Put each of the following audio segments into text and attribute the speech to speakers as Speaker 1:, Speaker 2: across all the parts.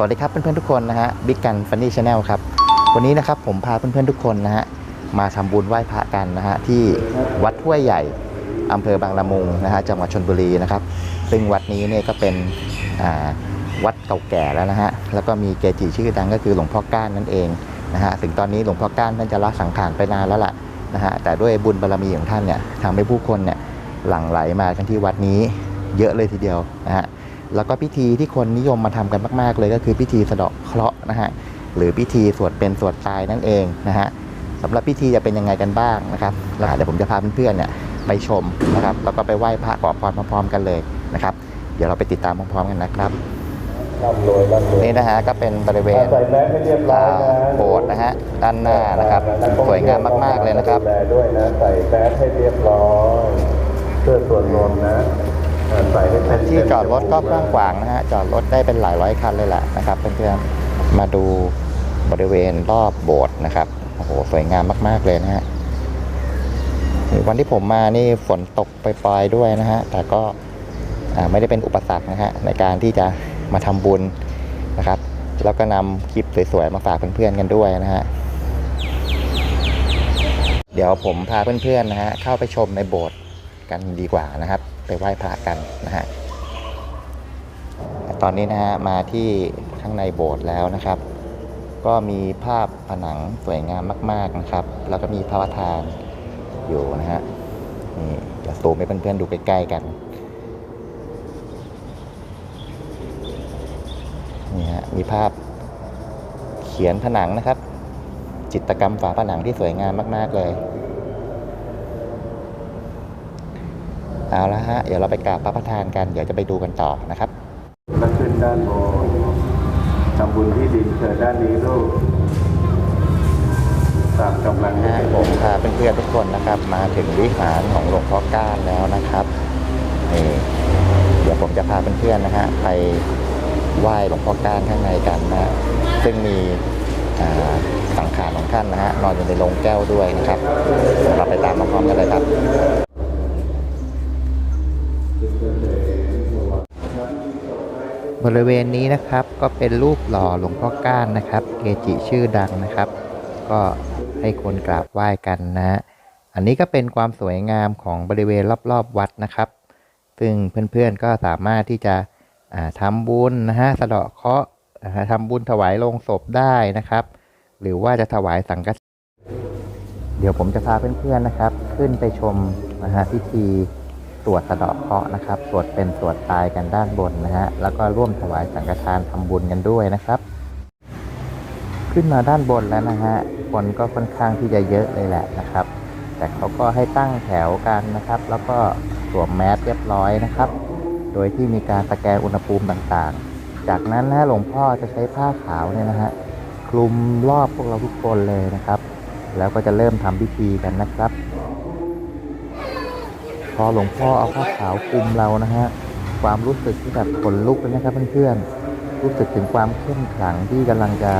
Speaker 1: สวัสดีครับเพื่อนๆทุกคนนะฮะบิ๊กกันฟันนี่ชาแนลครับ วันนี้นะครับผมพาเพื่อนๆทุกคนนะฮะมาทำบุญไหว้พระกันนะฮะที่วัดห้วยใหญ่อำเภอบางละมุงนะฮะจังหวัดชนบุรีนะครับ ซึ่งวัดนี้เนี่ยก็เป็นวัดเก่าแก่แล้วนะฮะแล้วก็มีเกจิชื่อดังก็คือหลวงพ่อก้านนั่นเองนะฮะถึงตอนนี้หลวงพ่อก้านท่านจะละสังขารไปนานแล้วล่ะนะฮะแต่ด้วยบุญบารมีของท่านเนี่ยทำให้ผู้คนเนี่ยหลั่งไหลมากันที่วัดนี้เยอะเลยทีเดียวนะฮะ แล้วก็พิธีที่คนนิยมมาทำกันมาก ๆ เลยก็คือพิธีสะเดาะเคราะห์นะฮะหรือพิธีสวดเป็นสวดตายนั่นเองนะฮะสำหรับพิธีจะเป็นยังไงกันบ้างนะครับเดี๋ยวผมจะพาเพื่อนๆเนี่ยไปชมนะครับแล้วก็ไปไหว้พระขอพรพร้อมๆกันเลยนะครับ เดี๋ยวเราไปติดตามพร้อมๆกันนะครับนี่นะฮะก็เป็นบริเวณ
Speaker 2: ใส่แมสให้เรียบร้อยนะ
Speaker 1: โบสถ์นะฮะด้านหน้านะครับสวยงามมาก ๆเลยนะครับ
Speaker 2: ด้วยนะใส่แมสให้เรียบร้อยเพื่อส่วนรวมนะ เอ่อใส่ให้เต็ม
Speaker 1: ที่จอดรถก็กว้างขวางนะฮะจอดรถได้เป็นหลายร้อยคันเลยแหละนะครับเพื่อนๆมาดูบริเวณรอบโบสถ์นะครับโอ้โหสวยงามมากๆเลยนะฮะวันที่ผมมานี่ฝนตกปล่อยๆด้วยนะฮะแต่ก็ไม่ได้เป็นอุปสรรคนะฮะในการที่จะมาทำบุญนะครับ แล้วก็นำคลิปสวยๆมาฝากเพื่อนๆกันด้วยนะฮะเดี๋ยวผมพาเพื่อนๆนะฮะเข้าไปชมในโบสถ์กันดีกว่านะครับ ไปไหว้พระกันนะฮะตอนนี้นะฮะมาที่ข้างในโบสถ์แล้วนะครับ ก็มีภาพผนังสวยงามมาก ๆนะครับ แล้วก็มีพระประธานอยู่นะฮะนี่เดี๋ยวซูมให้เพื่อนๆดูใกล้ๆกันนี่ฮะมีภาพเขียนผนังนะครับ จิตรกรรมฝาผนังที่สวยงามมาก ๆ เลย เอาละฮะ เดี๋ยวเราไปกราบพระประธานกัน เดี๋ยวจะไปดูกันต่อนะครับ
Speaker 2: แล้วขึ้นด้านบนทำบุญที่ดินเชิญด้านนี้ลูกตามกำลัง
Speaker 1: นะผมพาเพื่อนๆทุกคนนะครับ มาถึงวิหารของหลวงพ่อก้านแล้วนะครับนี่เดี๋ยวผมจะพาเพื่อนๆนะฮะไปไหว้หลวงพ่อก้านข้างในกันนะซึ่งมีอ่าสังขารของท่านนะฮะนอนอยู่ในโรงแก้วด้วยนะครับ เราไปตามมาพร้อมกันเลยครับ บริเวณนี้นะครับก็เป็นรูปหล่อหลวงพ่อก้านนะครับ เกจิชื่อดังนะครับ ก็ให้คนกราบไหว้กันนะ อันนี้ก็เป็นความสวยงามของบริเวณรอบๆวัดนะครับ ซึ่งเพื่อนๆก็สามารถที่จะอ่าทำบุญนะฮะสะเดาะเคราะห์ทำบุญถวายโลงศพได้นะครับ หรือว่าจะถวายสังฆเดี๋ยวผมจะพาเพื่อนๆนะครับ ขึ้นไปชมนะฮะพิธี สวดสะเดาะเคราะห์นะครับ สวดเป็นสวดตายกันด้านบนนะฮะ แล้วก็ร่วมถวายสังฆทานทำบุญกันด้วยนะครับ ขึ้นมาด้านบนแล้วนะฮะ คนก็ค่อนข้างที่จะเยอะเลยแหละนะครับ แต่เขาก็ให้ตั้งแถวกันนะครับ แล้วก็สวมแมสเรียบร้อยนะครับ โดยที่มีการสแกนอุณหภูมิต่างๆ จากนั้นนะหลวงพ่อจะใช้ผ้าขาวเนี่ยนะฮะคลุมรอบพวกเราทุกคนเลยนะครับ แล้วก็จะเริ่มทำพิธีกันนะครับ อหลวงพ่อเอาผ้าขาวคลุมเรานะฮะความรู้สึกที่แบบขนลุกเลยนะครับเพื่อนๆรู้สึกถึงความเข้มขลังที่กำลังจะ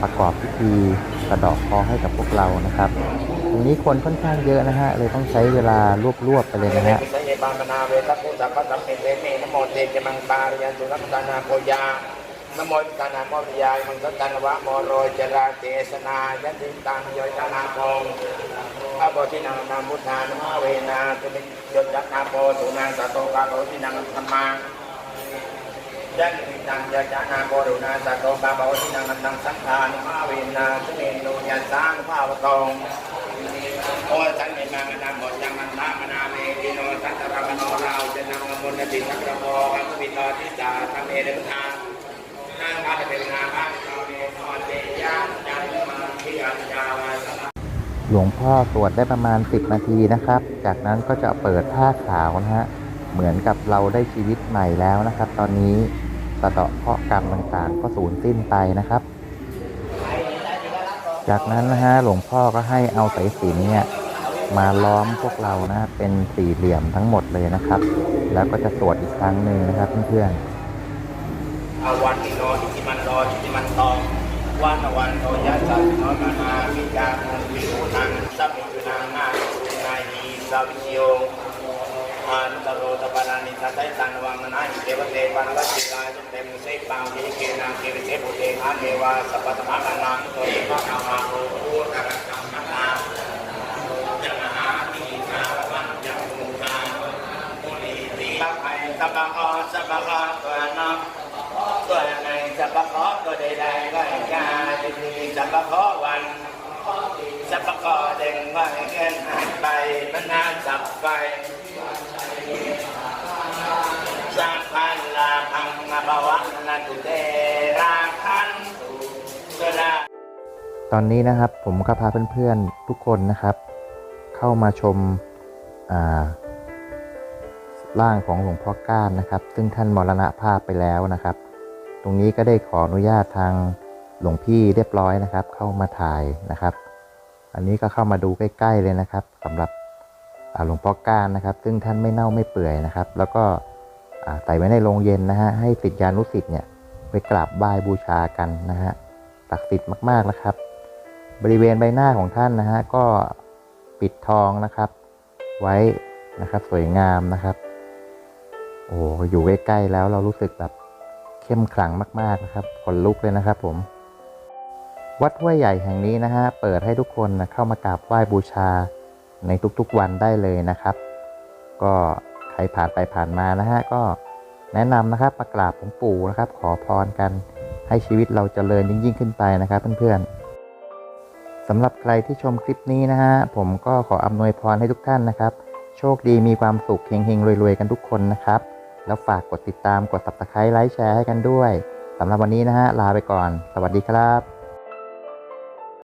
Speaker 1: ประกอบพิธีกระดอกคอให้กับพวกเรานะครับ ตรงนี้คนค่อนข้างเยอะนะฮะเลยต้องใช้เวลารวบๆไปเลยนะฮะ
Speaker 3: สัญญาปานาเวทัพพุทธปัสสัมเมเตเมนโมเตจมังปาริยันตุรักษานาโพยา นโมตานาโมริยายมังคกันวะมโรจราเจสนายันติตังโยจนาพงอาโบทินังนามุทานาเวนาตุมิโยจนาโพสุนังสัตโตกาโบทินังธรรมังยันติตังยจานาโพรุนาสตโตกาโบทินังนังสังฆานุมาเวนาสุเมนุยันสังภาวตองโอ้สันนิมังนามบทยังมันทามนาเมติโนสัตตรมโนเราจะนำมนติสักระโมอัตวิตาทิจาทำเอเดทานนางพาเป็นนาภาเราเอเตยานจันมทาวาสนา
Speaker 1: หลวงพ่อสวดได้ประมาณ 10 นาทีนะครับ จากนั้นก็จะเปิดผ้าขาวนะฮะ เหมือนกับเราได้ชีวิตใหม่แล้วนะครับ ตอนนี้สะเดาะเคราะห์กรรมต่างๆ ก็สูญสิ้นไปนะครับ จากนั้นนะฮะหลวงพ่อก็ให้เอาสายสิญจนเนี่ยมาล้อมพวกเรานะเป็นสี่เหลี่ยมทั้งหมดเลยนะครับ แล้วก็จะสวดอีกครั้งหนึ่งนะครับเพื่อนๆ
Speaker 3: อาวันติโนอิติมันโตอิติมันโตวันวันโตยัสสะโนมานามิจามุวิโนังสัพพิจุนังนาสุนายีสัพพิโยอานุตโรตปารานิสัตตัยตันวังนาหิเทวเตปันวัชิกาจุเตมุเสปังวิเกนังเกวิเสนะเตอาเทวาสัพพะธรรมนังโตยะธรรมาโอภูตระกัมมะนาจะมหาทีนาวันยังมุตามุนีติสัพไพสัพพะอสัพพะตัวนังตัวในสัพพะตัว ใดๆก็ให้กาจะมีสัพพะวันสัพพะเด่งว่าเงินหายไปมันนานสับไปสัพพันลาพังนภวันนันตุเตราคันตุสลา
Speaker 1: ตอนนี้นะครับผมก็พาเพื่อนๆทุกคนนะครับ เข้ามาชมาร่างของหลวงพ่อก้านนะครับ ซึ่งท่านมรณภาพไปแล้วนะครับ ตรงนี้ก็ได้ขออนุญาตทางหลวงพี่เรียบร้อยนะครับ เข้ามาถ่ายนะครับ อันนี้ก็เข้ามาดูใกล้ ๆ เลยนะครับสำหรับหลวงพ่อก้านนะครับ ซึ่งท่านไม่เน่าไม่เปื่อยนะครับ แล้วก็ใส่ไว้ในโรงเย็นนะฮะให้ศิษยานุศิษย์เนี่ยไปกราบไหว้บูชากันนะฮะศักดิ์สิทธิ์มากๆนะครับ บริเวณใบหน้าของท่านนะฮะก็ปิดทองนะครับ ไว้นะครับสวยงามนะครับ โอ้โหอยู่ใกล้ๆแล้วเรารู้สึกแบบ เข้มขลังมากๆนะครับขนลุกเลยนะครับผม วัดห้วยใหญ่แห่งนี้นะฮะเปิดให้ทุกคนนะเข้ามากราบไหว้บูชาในทุกๆวันได้เลยนะครับ ก็ใครผ่านไปผ่านมานะฮะก็แนะนำนะครับมากราบหลวงปู่นะครับ ขอพรกันให้ชีวิตเราเจริญยิ่งๆขึ้นไปนะครับเพื่อนๆสำหรับใครที่ชมคลิปนี้นะฮะผมก็ขออำนวยพรให้ทุกท่านนะครับ โชคดีมีความสุขเฮงๆรวยๆกันทุกคนนะครับ แล้วฝากกดติดตามกด subscribe ไลค์แชร์ให้กันด้วยสำหรับวันนี้นะฮะลาไปก่อน สวัสดีครับ